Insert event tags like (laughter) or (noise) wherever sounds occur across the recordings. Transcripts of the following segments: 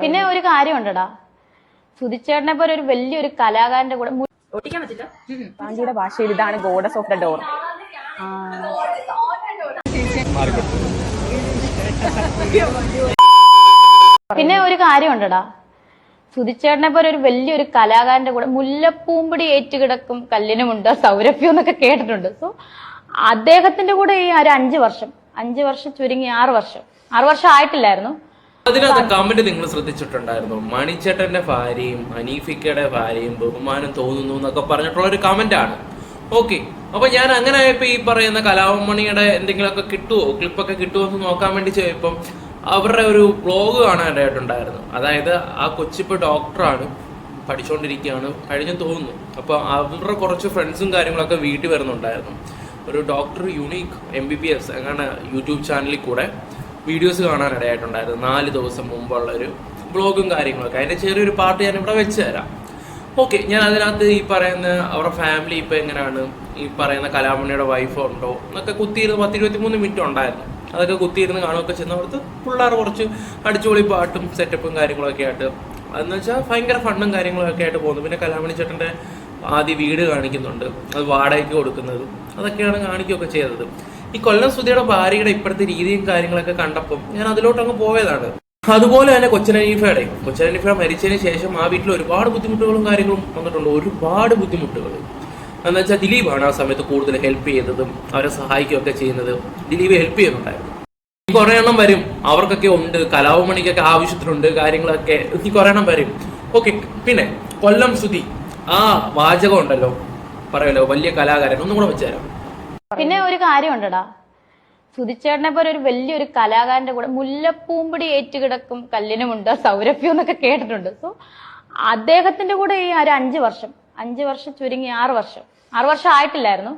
പിന്നെ ഒരു കാര്യമുണ്ടടാ. സുധിച്ചേട്ടനെ പോലെ ഒരു വലിയൊരു കലാകാരന്റെ കൂടെ ഒട്ടിക്കാൻ പറ്റില്ല? പാഞ്ചിയുടെ ഭാഷയിൽ ഇതാണ് ഗോഡസ് ഓഫ് ദ ഡോർ. പിന്നെ ഒരു കാര്യമുണ്ടടാ. സുധിച്ചേട്ടനെ പോലെ ഒരു വലിയൊരു കലാകാരന്റെ കൂടെ മുല്ലപ്പൂമ്പടി ഏറ്റുകിടക്കും കല്ലിനുമുണ്ട് സൗരഭ്യം എന്നൊക്കെ കേട്ടിട്ടുണ്ട്. സോ അദ്ദേഹത്തിന്റെ കൂടെ ഈ ഒരു അഞ്ചു വർഷം അഞ്ചു വർഷം ചുരുങ്ങി ആറ് വർഷം. ആറ് വർഷം ആയിട്ടില്ലായിരുന്നു. അതിനകത്ത് കമന്റ് നിങ്ങൾ ശ്രദ്ധിച്ചിട്ടുണ്ടായിരുന്നു. മണിച്ചേട്ടന്റെ ഭാര്യയും അനീഫിക്കയുടെ ഭാര്യയും ബഹുമാനം തോന്നുന്നു എന്നൊക്കെ പറഞ്ഞിട്ടുള്ള ഒരു കമന്റ് ആണ്. ഓക്കെ അപ്പൊ ഞാൻ അങ്ങനെ ആയപ്പോ ഈ പറയുന്ന കലാവമണിയുടെ എന്തെങ്കിലുമൊക്കെ കിട്ടുമോ ക്ലിപ്പൊക്കെ കിട്ടുമോ എന്ന് നോക്കാൻ വേണ്ടി ചോദിപ്പം അവരുടെ ഒരു ബ്ലോഗ് കാണാനായിട്ടുണ്ടായിരുന്നു. അതായത് ആ കൊച്ചിപ്പോ ഡോക്ടറാണ് പഠിച്ചുകൊണ്ടിരിക്കുകയാണ് കഴിഞ്ഞു തോന്നുന്നു. അപ്പൊ അവരുടെ കുറച്ച് ഫ്രണ്ട്സും കാര്യങ്ങളൊക്കെ വീട്ടിൽ വരുന്നുണ്ടായിരുന്നു. ഒരു doctor unique M B B S അങ്ങനെ യൂട്യൂബ് ചാനലിൽ കൂടെ. വീഡിയോസ് കാണാനിടയായിട്ടുണ്ടായിരുന്നു നാല് ദിവസം മുമ്പുള്ള ഒരു ബ്ലോഗും കാര്യങ്ങളൊക്കെ. അതിന്റെ ചെറിയൊരു പാർട്ട് ഞാൻ ഇവിടെ വെച്ച് തരാം. ഓക്കെ ഞാൻ അതിനകത്ത് ഈ പറയുന്ന അവരുടെ ഫാമിലി ഇപ്പോൾ എങ്ങനെയാണ്? ഈ പറയുന്ന കലാമണിയുടെ വൈഫ് ഉണ്ടോ? എന്നൊക്കെ കുത്തിയിരുന്ന് പത്ത് ഇരുപത്തി മൂന്ന് മിനിറ്റ് ഉണ്ടായിരുന്നു. അതൊക്കെ കുത്തിയിരുന്ന് കാണുകയൊക്കെ ചെന്നവർക്ക് പിള്ളേർ കുറച്ച് അടിച്ചുപൊളി പാട്ടും സെറ്റപ്പും കാര്യങ്ങളൊക്കെ ആയിട്ട്. അതെന്ന് വെച്ചാൽ ഭയങ്കര ഫണ്ടും കാര്യങ്ങളൊക്കെ ആയിട്ട് പോകുന്നു. പിന്നെ കലാമണി ചേട്ടന്റെ ആദ്യ വീട് കാണിക്കുന്നുണ്ട്. അത് വാടകയ്ക്ക് കൊടുക്കുന്നതും. അതൊക്കെയാണ് കാണിക്കുകയൊക്കെ ചെയ്തത്. ഈ കൊല്ലം സുധിയുടെ ഭാര്യയുടെ ഇപ്പോഴത്തെ രീതിയും കാര്യങ്ങളൊക്കെ കണ്ടപ്പം ഞാൻ അതിലോട്ട് അങ്ങ് പോയതാണ്. അതുപോലെ തന്നെ കൊച്ചനീഫയുടെ കൊച്ചനീഫ മരിച്ചതിന് ശേഷം ആ വീട്ടിൽ ഒരുപാട് ബുദ്ധിമുട്ടുകളും കാര്യങ്ങളും വന്നിട്ടുണ്ട്. ഒരുപാട് ബുദ്ധിമുട്ടുകൾ എന്ന് വെച്ചാൽ ദിലീപാണ് ആ സമയത്ത് കൂടുതൽ ഹെൽപ്പ് ചെയ്തതും അവരെ സഹായിക്കുകയൊക്കെ ചെയ്യുന്നത്. ദിലീപ് ഹെൽപ്പ് ചെയ്യുന്നുണ്ടായിരുന്നു. ഈ കുറെ എണ്ണം വരും. അവർക്കൊക്കെ ഉണ്ട്. കലാഭമണിക്കൊക്കെ ആവശ്യത്തിനുണ്ട് കാര്യങ്ങളൊക്കെ. ഈ കുറെ എണ്ണം വരും. ഓക്കെ പിന്നെ കൊല്ലം സുതി ആ വാചകം ഉണ്ടല്ലോ. പറയല്ലോ വലിയ കലാകാരൻ. ഒന്നും കൂടെ വെച്ചുതരാം പിന്നെ ഒരു കാര്യം കാര്യമുണ്ടടാ. സുധിച്ചേട്ടനെ പോലെ ഒരു വലിയൊരു കലാകാരന്റെ കൂടെ മുല്ലപ്പൂമ്പടി ഏറ്റുകിടക്കും കല്ലിനുമുണ്ട് സൗരഭ്യം എന്നൊക്കെ കേട്ടിട്ടുണ്ട്. സോ അദ്ദേഹത്തിന്റെ കൂടെ ഈ ഒരു അഞ്ചു വർഷം അഞ്ചു വർഷം ചുരുങ്ങി ആറ് വർഷം. ആറ് വർഷം ആയിട്ടില്ലായിരുന്നു.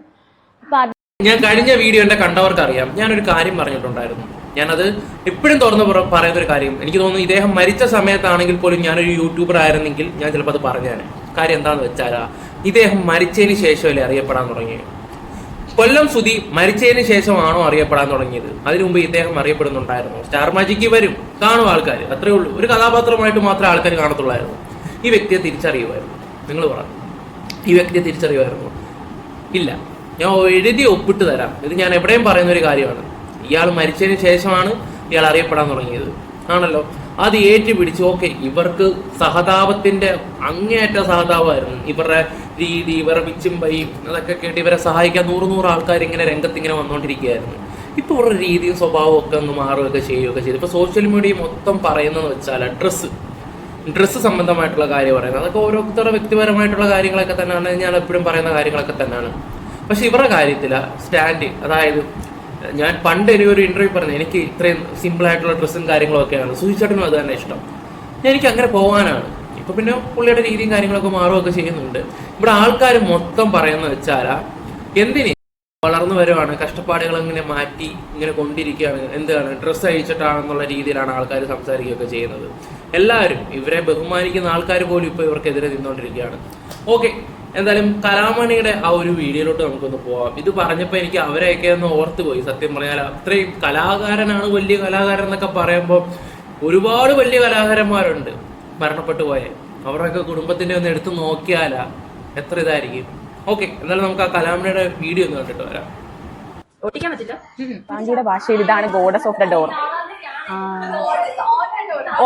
ഞാൻ കഴിഞ്ഞ വീഡിയോ എന്റെ കണ്ടവർക്ക് അറിയാം ഞാനൊരു കാര്യം പറഞ്ഞിട്ടുണ്ടായിരുന്നു. ഞാനത് എപ്പോഴും തുറന്ന് പറ- പറയുന്ന ഒരു കാര്യം. എനിക്ക് തോന്നുന്നു ഇദ്ദേഹം മരിച്ച സമയത്താണെങ്കിൽ പോലും ഞാനൊരു യൂട്യൂബർ ആയിരുന്നെങ്കിൽ ഞാൻ ചിലപ്പോൾ അത് പറഞ്ഞേനെ. കാര്യം എന്താണെന്ന് വെച്ചാൽ ഇദ്ദേഹം മരിച്ചതിന് ശേഷമല്ലേ അറിയപ്പെടാൻ തുടങ്ങിയത് കൊല്ലം സുധി മരിച്ചതിന് ശേഷമാണോ അറിയപ്പെടാൻ തുടങ്ങിയത്? അതിനു മുമ്പ് ഇദ്ദേഹം അറിയപ്പെടുന്നുണ്ടായിരുന്നു? സ്റ്റാർ മാജിക്ക് വരും കാണും ആൾക്കാർ അത്രേ ഉള്ളൂ. ഒരു കഥാപാത്രമായിട്ട് മാത്രമേ ആൾക്കാർ കാണത്തുള്ളായിരുന്നു. ഈ വ്യക്തിയെ തിരിച്ചറിയുമായിരുന്നു. നിങ്ങൾ പറ. ഈ വ്യക്തിയെ തിരിച്ചറിയുമായിരുന്നു? ഇല്ല. ഞാൻ എഴുതി ഒപ്പിട്ട് തരാം. ഇത് ഞാൻ എവിടെയും പറയുന്ന ഒരു കാര്യമാണ്. ഇയാൾ മരിച്ചതിന് ശേഷമാണ് ഇയാൾ അറിയപ്പെടാൻ തുടങ്ങിയത്. ആണല്ലോ? അത് ഏറ്റുപിടിച്ച് ഓക്കെ ഇവർക്ക് സഹതാപത്തിന്റെ അങ്ങേയറ്റ സഹതാപമായിരുന്നു. ഇവരുടെ രീതി ഇവരുടെ പിച്ചും പൈയും അതൊക്കെ കേട്ട് ഇവരെ സഹായിക്കാൻ നൂറ് നൂറ് ആൾക്കാർ ഇങ്ങനെ രംഗത്ത് ഇങ്ങനെ വന്നുകൊണ്ടിരിക്കുകയായിരുന്നു ഇപ്പൊ ഇവരുടെ രീതിയും സ്വഭാവവും ഒക്കെ ഒന്ന് മാറുകയൊക്കെ ചെയ്യുകയൊക്കെ ചെയ്തു. ഇപ്പൊ സോഷ്യൽ മീഡിയ മൊത്തം പറയുന്നതെന്ന് വെച്ചാൽ ഡ്രസ്സ് ഡ്രസ്സ് സംബന്ധമായിട്ടുള്ള കാര്യം പറയുന്നത്. അതൊക്കെ ഓരോരുത്തരുടെ വ്യക്തിപരമായിട്ടുള്ള കാര്യങ്ങളൊക്കെ തന്നെയാണ്. ഞാൻ എപ്പോഴും പറയുന്ന കാര്യങ്ങളൊക്കെ തന്നെയാണ്. പക്ഷെ ഇവരുടെ കാര്യത്തില സ്റ്റാൻഡ് അതായത് ഞാൻ പണ്ട് എനിക്ക് ഒരു ഇന്റർവ്യൂ പറഞ്ഞു എനിക്ക് ഇത്രയും സിമ്പിൾ ആയിട്ടുള്ള ഡ്രസ്സും കാര്യങ്ങളും ഒക്കെയാണ് സൂചിച്ചേട്ടനും അത് തന്നെ ഇഷ്ടം. എനിക്ക് അങ്ങനെ പോകാനാണ്. ഇപ്പൊ പിന്നെ പുള്ളിയുടെ രീതിയും കാര്യങ്ങളൊക്കെ മാറുകയൊക്കെ ചെയ്യുന്നുണ്ട്. ഇവിടെ ആൾക്കാർ മൊത്തം പറയുന്നത് വെച്ചാലാ എന്തിന് വളർന്നു വരുവാണ് കഷ്ടപ്പാടുകൾ ഇങ്ങനെ മാറ്റി ഇങ്ങനെ കൊണ്ടിരിക്കുകയാണ് എന്താണ് ഡ്രസ്സ് അഴിച്ചിട്ടാണെന്നുള്ള രീതിയിലാണ് ആൾക്കാർ സംസാരിക്കുകയൊക്കെ ചെയ്യുന്നത്. എല്ലാവരും ഇവരെ ബഹുമാനിക്കുന്ന ആൾക്കാർ പോലും ഇപ്പൊ ഇവർക്കെതിരെ നിന്നുകൊണ്ടിരിക്കുകയാണ്. ഓക്കെ എന്തായാലും കലാമണിയുടെ ആ ഒരു വീഡിയോയിലോട്ട് നമുക്കൊന്ന് പോവാം. ഇത് പറഞ്ഞപ്പോൾ എനിക്ക് അവരെയൊക്കെ ഒന്ന് ഓർത്തു പോയി. സത്യം പറഞ്ഞാൽ അത്രയും കലാകാരനാണ് വലിയ കലാകാരൻ എന്നൊക്കെ പറയുമ്പോൾ ഒരുപാട് വലിയ കലാകാരന്മാരുണ്ട്. മരണപ്പെട്ടു പോയെ. അവരുടെയൊക്കെ കുടുംബത്തിന്റെ ഒന്ന് എടുത്തു നോക്കിയാലാ എത്ര ഇതായിരിക്കും. ഓക്കെ എന്നാലും നമുക്ക് ആ കലാമണിയുടെ വീഡിയോ ഒന്ന് കണ്ടിട്ട് വരാം. ഒട്ടിക്കാൻ പറ്റില്ല? പാഞ്ചിയുടെ ഭാഷയിൽ ഇതാണ് goddess of the door.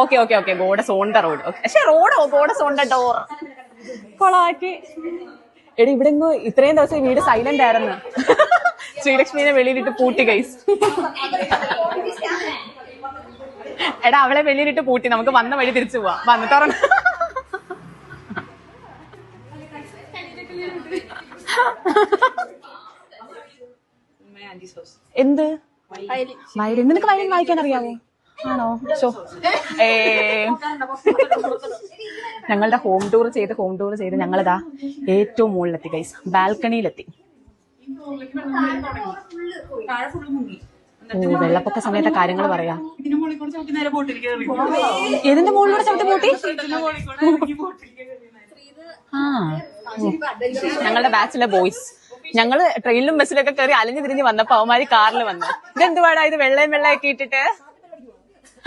Okay okay okay. Goddess on the road. പക്ഷെ റോഡോ ഗോഡസ് ഓൺ ദ ഡോർ? കൊളാക്കി. എടി ഇവിടെ ഇത്രയും ദിവസം വീട് സൈലന്റ് ആയിരുന്നു. ശ്രീലക്ഷ്മിനെ വെളിയിലിട്ട് പൂട്ടി കൈസ് എടാ അവളെ വെളിയിലിട്ട് പൂട്ടി. നമുക്ക് വന്ന വഴി തിരിച്ചു പോവാം. വന്ന് തുറന്ന്. എന്ത്? വയലിൻ. നിനക്ക് വയലിൻ വായിക്കാൻ അറിയാമോ ആണോ? ഷോ ഏ. ഞങ്ങളുടെ ഹോം ടൂർ ചെയ്ത് ഹോം ടൂർ ചെയ്ത് ഞങ്ങളിതാ ഏറ്റവും മുകളിലെത്തി ഗൈസ് ബാൽക്കണിയിലെത്തി. ഓ വെള്ളപ്പൊക്ക സമയത്തെ കാര്യങ്ങൾ പറയാ. ഏതിന്റെ മുകളിലൂടെ ചവിട്ടി പൂട്ടി? ആ. ഞങ്ങളുടെ ബാച്ചിലെ ബോയ്സ് ഞങ്ങൾ ട്രെയിനിലും ബസ്സിലൊക്കെ കയറി അലഞ്ഞു തിരിഞ്ഞ് വന്നപ്പോ അവന്മാര് കാറിൽ വന്നു. ഇതെന്തുവാടാ ഇത് വെള്ളയും വെള്ളയൊക്കെ ഇട്ടിട്ട്?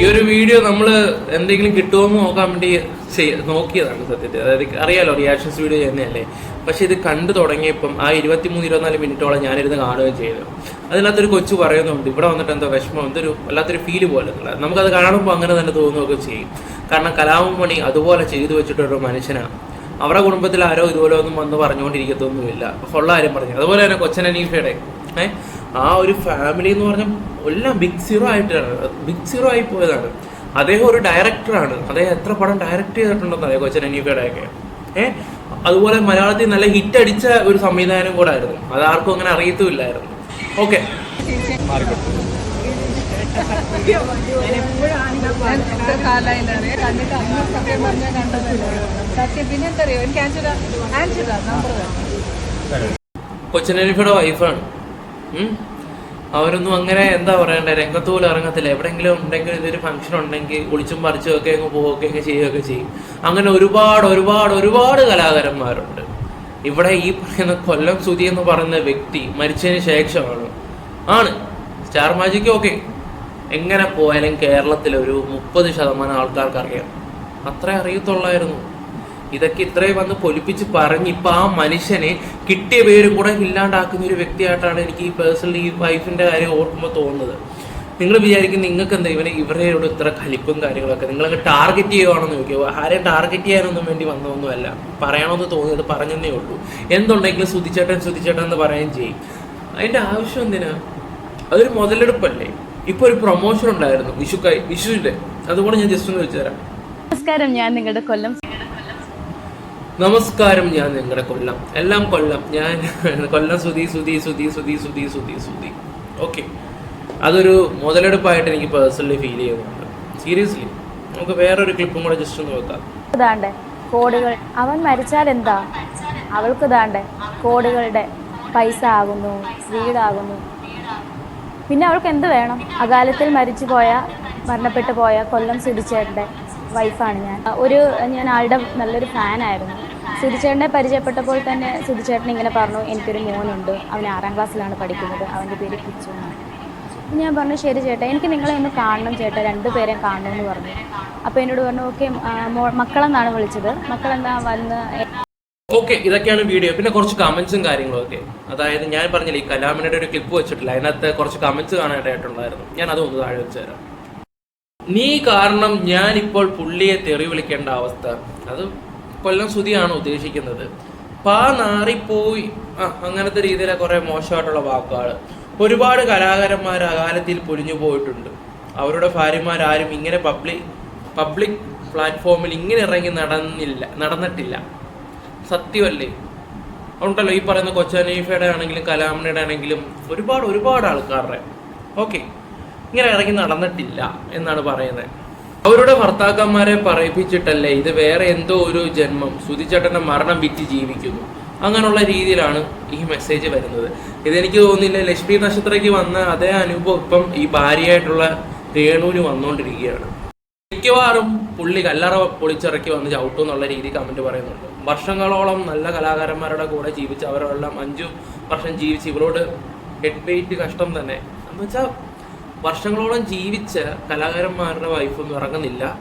ഈ ഒരു വീഡിയോ നമ്മൾ എന്തെങ്കിലും കിട്ടുമോ നോക്കാൻ വേണ്ടി നോക്കിയതാണ് സത്യത്തിൽ. അതായത് അറിയാലോ റിയാക്ഷൻസ് വീഡിയോ തന്നെയല്ലേ? പക്ഷെ ഇത് കണ്ടു തുടങ്ങിയപ്പം ആ ഇരുപത്തിമൂന്ന് ഇരുപത്തിനാല് മിനിറ്റോളം ഞാനിരുന്ന് കാണുകയും ചെയ്തു. അതിനകത്തൊരു കൊച്ചു പറയുന്നുണ്ട് ഇവിടെ വന്നിട്ട് എന്തോ വിഷമം എന്തൊരു വല്ലാത്തൊരു ഫീൽ പോലെ. നമുക്കത് കാണുമ്പോൾ അങ്ങനെ തന്നെ തോന്നുകയൊക്കെ ചെയ്യും. കാരണം കലാമണി അതുപോലെ ചെയ്തു വെച്ചിട്ടൊരു മനുഷ്യനാണ്. അവരുടെ കുടുംബത്തിൽ ആരോ ഇതുപോലെ ഒന്നും വന്ന് പറഞ്ഞുകൊണ്ടിരിക്കത്തൊന്നുമില്ല. ഉള്ള ആരും പറഞ്ഞു. അതുപോലെ തന്നെ കൊച്ചനീഫയുടെ ഏഹ് ആ ഒരു ഫാമിലി എന്ന് പറഞ്ഞാൽ എല്ലാം ബിഗ് സീറോ ആയിട്ടാണ്. ബിഗ് സീറോ ആയി പോയതാണ്. അദ്ദേഹം ഒരു ഡയറക്ടറാണ് അദ്ദേഹം എത്ര പടം ഡയറക്ട് ചെയ്തിട്ടുണ്ടെന്ന് അറിയാം കൊച്ചൻ അനീഫയുടെ ഒക്കെ ഏഹ് അതുപോലെ മലയാളത്തിൽ നല്ല ഹിറ്റ് അടിച്ച ഒരു സംവിധാനം കൂടെ ആയിരുന്നു. അത് ആർക്കും അങ്ങനെ അറിയത്തുമില്ലായിരുന്നു. ഓക്കെ അനീഫയുടെ വൈഫാണ്. അവരൊന്നും അങ്ങനെ എന്താ പറയണ്ടേ? രംഗത്ത് പോലും ഇറങ്ങത്തില്ല. എവിടെയെങ്കിലും ഉണ്ടെങ്കിൽ ഇതൊരു ഫംഗ്ഷൻ ഉണ്ടെങ്കിൽ ഒളിച്ചും പറിച്ചും ഒക്കെ അങ്ങ് പോവുകയൊക്കെ ഒക്കെ ചെയ്യുകയൊക്കെ ചെയ്യും. അങ്ങനെ ഒരുപാട് ഒരുപാട് ഒരുപാട് കലാകാരന്മാരുണ്ട്. ഇവിടെ ഈ പറയുന്ന കൊല്ലം സുതി എന്ന് പറയുന്ന വ്യക്തി മരിച്ചതിന് ശേഷമാണ്. ആണ്. സ്റ്റാർ മാജിക് ഓക്കെ എങ്ങനെ പോയാലും കേരളത്തിലെ ഒരു മുപ്പത് ശതമാനം ആൾക്കാർക്ക് അറിയാം അത്രേ അറിയത്തുള്ളായിരുന്നു. ഇതൊക്കെ ഇത്രയും വന്ന് പൊലിപ്പിച്ച് പറഞ്ഞ് ഇപ്പൊ ആ മനുഷ്യനെ കിട്ടിയ പേരും കൂടെ ഇല്ലാണ്ടാക്കുന്ന ഒരു വ്യക്തിയായിട്ടാണ് എനിക്ക് ഈ പേഴ്സണലി ഈ വൈഫിന്റെ കാര്യം ഓർക്കുമ്പോൾ തോന്നുന്നത്. നിങ്ങൾ വിചാരിക്കും നിങ്ങൾക്ക് എന്താ ഇവനെ ഇവരെയോട് ഇത്ര കലിപ്പും കാര്യങ്ങളൊക്കെ. നിങ്ങളൊക്കെ ടാർഗറ്റ് ചെയ്യുവാണെന്ന് നോക്കിയോ ആരെയും ടാർഗറ്റ് ചെയ്യാനൊന്നും വേണ്ടി വന്നതൊന്നുമല്ല. പറയണമെന്ന് തോന്നിയത് പറഞ്ഞതേ ഉള്ളൂ. എന്തുണ്ടെങ്കിലും സുതിച്ചേട്ടൻ സുതിച്ചേട്ടൻ എന്ന് പറയുകയും ചെയ്യും. അതിന്റെ ആവശ്യം എന്തിനാ? അതൊരു മുതലെടുപ്പല്ലേ? ഇപ്പൊ ഒരു പ്രൊമോഷൻ ഉണ്ടായിരുന്നു വിഷുക്കായി വിഷുവിന്റെ. അതുകൊണ്ട് ഞാൻ ജസ്റ്റ് ഒന്ന് വെച്ചുതരാം നമസ്കാരം ഞാൻ നിങ്ങളുടെ കൊല്ലം നമസ്കാരം ഞാൻ നിങ്ങളുടെ കൊല്ലം. എല്ലാം കൊല്ലം. ഞാൻ (laughs) കൊല്ലം സുധി സുധി സുധി സുധി സുധി സുധി സുധി. ഓക്കെ അതൊരു മുതലെടുപ്പായിട്ട് എനിക്ക് പേഴ്സണലി ഫീൽ ചെയ്യുന്നുണ്ട്. സീരിയസ്ലി നമുക്ക് വേറൊരു ക്ലിപ്പും കൂടെ ജസ്റ്റ് ഒന്ന് നോക്കാം ദാണ്ടെ കോടികൾ. അവൻ മരിച്ചാൽ എന്താ? അവൾക്ക് ദാണ്ടേ കോടികളുടെ പൈസ ആകുന്നു വീടാകുന്നു. പിന്നെ അവൾക്ക് എന്ത് വേണം? അകാലത്തിൽ മരിച്ചു പോയ മരണപ്പെട്ടു പോയ കൊല്ലം സുധിച്ചേട്ടന്റെ വൈഫാണ് ഞാൻ. ഒരു ഞാൻ ആളുടെ നല്ലൊരു ഫാനായിരുന്നു സുധിച്ചേട്ടനെ പരിചയപ്പെട്ടപ്പോൾ തന്നെ സുധിച്ചേട്ടൻ ഇങ്ങനെ പറഞ്ഞു എനിക്കൊരു മോനുണ്ട്. അവൻ ആറാം ക്ലാസ്സിലാണ് പഠിക്കുന്നത്. അവന്റെ പേര് കിച്ചു എന്നാണ്. ഞാൻ പറഞ്ഞു ശരി ചേട്ടാ എനിക്ക് നിങ്ങളെ ഒന്ന് കാണണം ചേട്ടാ. കാണണം എന്ന് പറഞ്ഞു. അപ്പോൾ എന്നോട് പറഞ്ഞു ഓക്കെ മക്കളെന്നാണ് വിളിച്ചത്. മക്കളെന്താ വന്ന് ഓക്കെ ഇതൊക്കെയാണ് വീഡിയോ. പിന്നെ കുറച്ച് കമന്റ്സും കാര്യങ്ങളും ഒക്കെ. അതായത് ഞാൻ പറഞ്ഞില്ല ഈ കലാമിനയുടെ ഒരു ക്ലിപ്പ് വെച്ചിട്ടില്ല. അതിനകത്ത് കുറച്ച് കമന്റ്സ് കാണാനായിട്ടുണ്ടായിരുന്നു. ഞാൻ അതൊന്ന് താഴെ വെച്ച് തരാം. നീ കാരണം ഞാൻ ഇപ്പോൾ പുള്ളിയെ തെറി വിളിക്കേണ്ട അവസ്ഥ. അത് കൊല്ലം സുതിയാണ് ഉദ്ദേശിക്കുന്നത്. പാ നാറിപ്പോയി. ആ അങ്ങനത്തെ രീതിയിലെ കുറെ മോശമായിട്ടുള്ള വാക്കുകൾ ഒരുപാട് കലാകാരന്മാർ അകാലത്തിൽ പൊലിഞ്ഞു പോയിട്ടുണ്ട്. അവരുടെ ഭാര്യമാരാരും ഇങ്ങനെ പബ്ലിക് പബ്ലിക് പ്ലാറ്റ്ഫോമിൽ ഇങ്ങനെ ഇറങ്ങി നടന്നില്ല നടന്നിട്ടില്ല. സത്യമല്ലേ? ഉണ്ടല്ലോ ഈ പറയുന്ന കൊച്ചനീഫയുടെ ആണെങ്കിലും കലാമണിയുടെ ആണെങ്കിലും ഒരുപാട് ഒരുപാട് ആൾക്കാരുടെ. ഓക്കെ ഇങ്ങനെ ഇറങ്ങി നടന്നിട്ടില്ല എന്നാണ് പറയുന്നത്. അവരുടെ ഭർത്താക്കന്മാരെ പറയിപ്പിച്ചിട്ടല്ലേ ഇത് വേറെ എന്തോ ഒരു ജന്മം? സുതിച്ചേട്ടന്റെ മരണം വിറ്റ് ജീവിക്കുന്നു. അങ്ങനെയുള്ള രീതിയിലാണ് ഈ മെസ്സേജ് വരുന്നത്. ഇതെനിക്ക് തോന്നുന്നില്ല ലക്ഷ്മി നക്ഷത്രയ്ക്ക് വന്ന അതേ അനുഭവം ഇപ്പം ഈ ഭാര്യയായിട്ടുള്ള രേണുവിന് വന്നുകൊണ്ടിരിക്കുകയാണ് മിക്കവാറും പുള്ളി കല്ലറ പൊളിച്ചിറക്കി വന്ന് ചവിട്ടും എന്നുള്ള രീതി കമന്റ് പറയുന്നുണ്ട്. വർഷങ്ങളോളം നല്ല കലാകാരന്മാരുടെ കൂടെ ജീവിച്ച് അവരെല്ലാം അഞ്ചു വർഷം ജീവിച്ച് ഇവരോട് ഹെഡ് വെയിറ്റ് കഷ്ടം തന്നെ. എന്ന് വെച്ചാൽ വർഷങ്ങളോളം ജീവിച്ച കലാകാരന്മാരുടെ വൈഫൊന്നും ഇറങ്ങുന്നില്ല.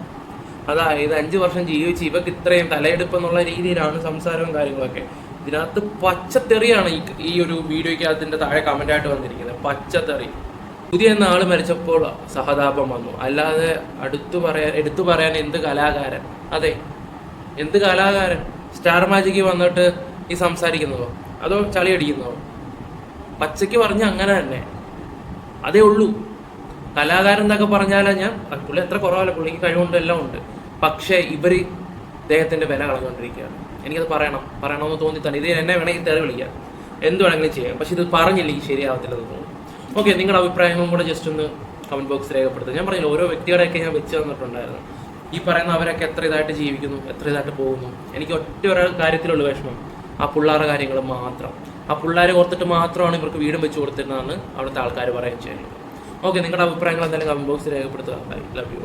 അതായത് അഞ്ചു വർഷം ജീവിച്ച് ഇവക്ക് ഇത്രയും തലയെടുപ്പ് എന്നുള്ള രീതിയിലാണ് സംസാരവും കാര്യങ്ങളൊക്കെ. ഇതിനകത്ത് പച്ചത്തെറിയാണ് ഈ ഒരു വീഡിയോയ്ക്ക് അതിന്റെ താഴെ കമന്റ് ആയിട്ട് വന്നിരിക്കുന്നത്. പച്ചത്തെറി. പുതിയ നാൾ മരിച്ചപ്പോൾ സഹതാപം വന്നു. അല്ലാതെ അടുത്തു പറയാൻ എടുത്തു പറയാൻ എന്ത് കലാകാരൻ? അതെ. എന്ത് കലാകാരൻ? സ്റ്റാർ മാജിക്ക് വന്നിട്ട് ഈ സംസാരിക്കുന്നതോ? അതോ ചളിയടിക്കുന്നതോ? പച്ചയ്ക്ക് പറഞ്ഞ അങ്ങനെ തന്നെ. അതേ ഉള്ളൂ. കലാകാരൻ എന്നൊക്കെ പറഞ്ഞാലേ ഞാൻ. പുള്ളി എത്ര കുറവല്ല. പുള്ളിക്ക് കഴിവുണ്ട് എല്ലാം ഉണ്ട്. പക്ഷേ ഇവർ ഇദ്ദേഹത്തിന്റെ വില കളഞ്ഞുകൊണ്ടിരിക്കുകയാണ്. എനിക്കത് പറയണം. പറയണമെന്ന് തോന്നി തന്നെ ഇത് എന്നെ വേണമെങ്കിൽ തെറി വിളിക്കാം. എന്ത് വേണമെങ്കിലും ചെയ്യാം. പക്ഷെ ഇത് പറഞ്ഞില്ലെങ്കിൽ ശരിയാവത്തില്ലെന്ന് തോന്നുന്നു. ഓക്കെ നിങ്ങളുടെ അഭിപ്രായങ്ങളും കൂടെ ജസ്റ്റ് ഒന്ന് കമന്റ് ബോക്സ് രേഖപ്പെടുത്തുക. ഞാൻ പറഞ്ഞില്ല ഓരോ വ്യക്തികളെയൊക്കെ ഞാൻ വെച്ച് തന്നിട്ടുണ്ടായിരുന്നു. ഈ പറയുന്ന അവരൊക്കെ എത്ര ഇതായിട്ട് ജീവിക്കുന്നു എത്ര ഇതായിട്ട് പോകുന്നു. എനിക്ക് ഒറ്റ ഒരാൾ കാര്യത്തിലുള്ള വിഷമം ആ പിള്ളേരുടെ കാര്യങ്ങൾ മാത്രം. ആ പിള്ളേരെ ഓർത്തിട്ട് മാത്രമാണ് ഇവർക്ക് വീടും വെച്ച് കൊടുത്തിരുന്നതെന്ന് അവിടുത്തെ ആൾക്കാർ പറയുകയും ചെയ്യുന്നത്. ഓക്കെ നിങ്ങളുടെ അഭിപ്രായങ്ങൾ എന്തായാലും കമന്റ് ബോക്സിൽ രേഖപ്പെടുത്തുക. I love you